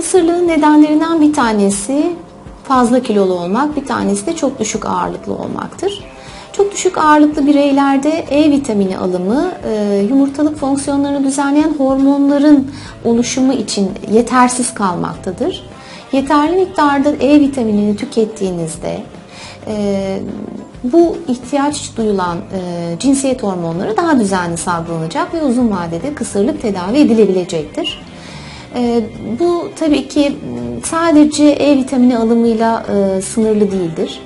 Kısırlığın nedenlerinden bir tanesi fazla kilolu olmak, bir tanesi de çok düşük ağırlıklı olmaktır. Çok düşük ağırlıklı bireylerde E vitamini alımı e, yumurtalık fonksiyonlarını düzenleyen hormonların oluşumu için yetersiz kalmaktadır. Yeterli miktarda E vitaminini tükettiğinizde e, bu ihtiyaç duyulan e, cinsiyet hormonları daha düzenli salgılanacak ve uzun vadede kısırlık tedavi edilebilecektir. E, bu tabii ki sadece E vitamini alımıyla e, sınırlı değildir.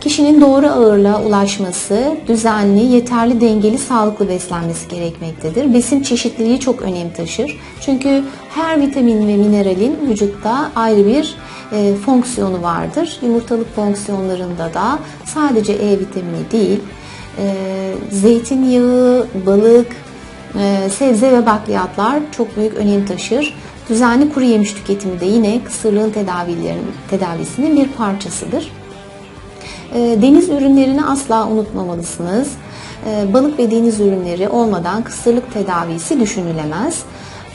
Kişinin doğru ağırlığa ulaşması, düzenli, yeterli, dengeli, sağlıklı beslenmesi gerekmektedir. Besin çeşitliliği çok önem taşır. Çünkü her vitamin ve mineralin vücutta ayrı bir e, fonksiyonu vardır. Yumurtalık fonksiyonlarında da sadece E vitamini değil, e, zeytinyağı, balık, e, sebze ve bakliyatlar çok büyük önem taşır. Düzenli kuru yemiş tüketimi de yine kısırlığın tedavilerinin tedavisinin bir parçasıdır. E, Deniz ürünlerini asla unutmamalısınız. E, Balık ve deniz ürünleri olmadan kısırlık tedavisi düşünülemez.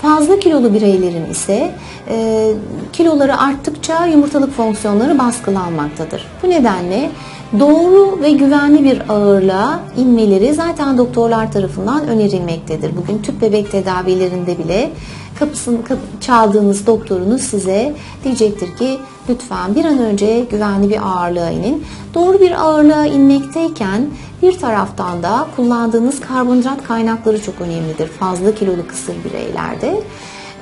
Fazla kilolu bireylerin ise e, kiloları arttıkça yumurtalık fonksiyonları baskılanmaktadır. Bu nedenle doğru ve güvenli bir ağırlığa inmeleri zaten doktorlar tarafından önerilmektedir. Bugün tüp bebek tedavilerinde bile kapısını kap- çaldığınız doktorunuz size diyecektir ki lütfen bir an önce güvenli bir ağırlığa inin. Doğru bir ağırlığa inmekteyken bir taraftan da kullandığınız karbonhidrat kaynakları çok önemlidir. Fazla kilolu kısır bireylerde.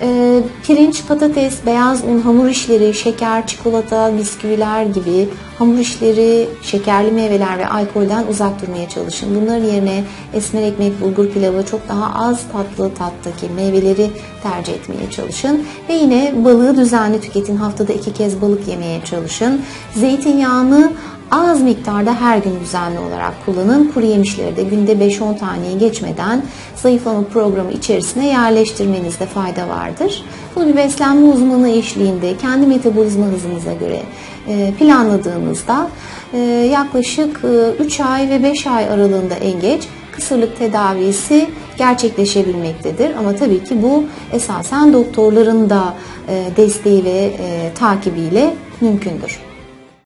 Ee, pirinç, patates, beyaz un, hamur işleri, şeker, çikolata, bisküviler gibi hamur işleri, şekerli meyveler ve alkolden uzak durmaya çalışın. Bunların yerine esmer ekmek, bulgur pilavı, çok daha az tatlı tattaki meyveleri tercih etmeye çalışın. Ve yine balığı düzenli tüketin. Haftada iki kez balık yemeye çalışın. Zeytinyağını az miktarda her gün düzenli olarak kullanın. Kuru yemişleri de günde 5-10 taneyi geçmeden zayıflama programı içerisine yerleştirmenizde fayda vardır. Bunu bir beslenme uzmanı eşliğinde kendi metabolizma hızınıza göre e, planladığınızda e, yaklaşık 3 ay ve 5 ay aralığında en geç kısırlık tedavisi gerçekleşebilmektedir. Ama tabii ki bu esasen doktorların da e, desteği ve e, takibiyle mümkündür.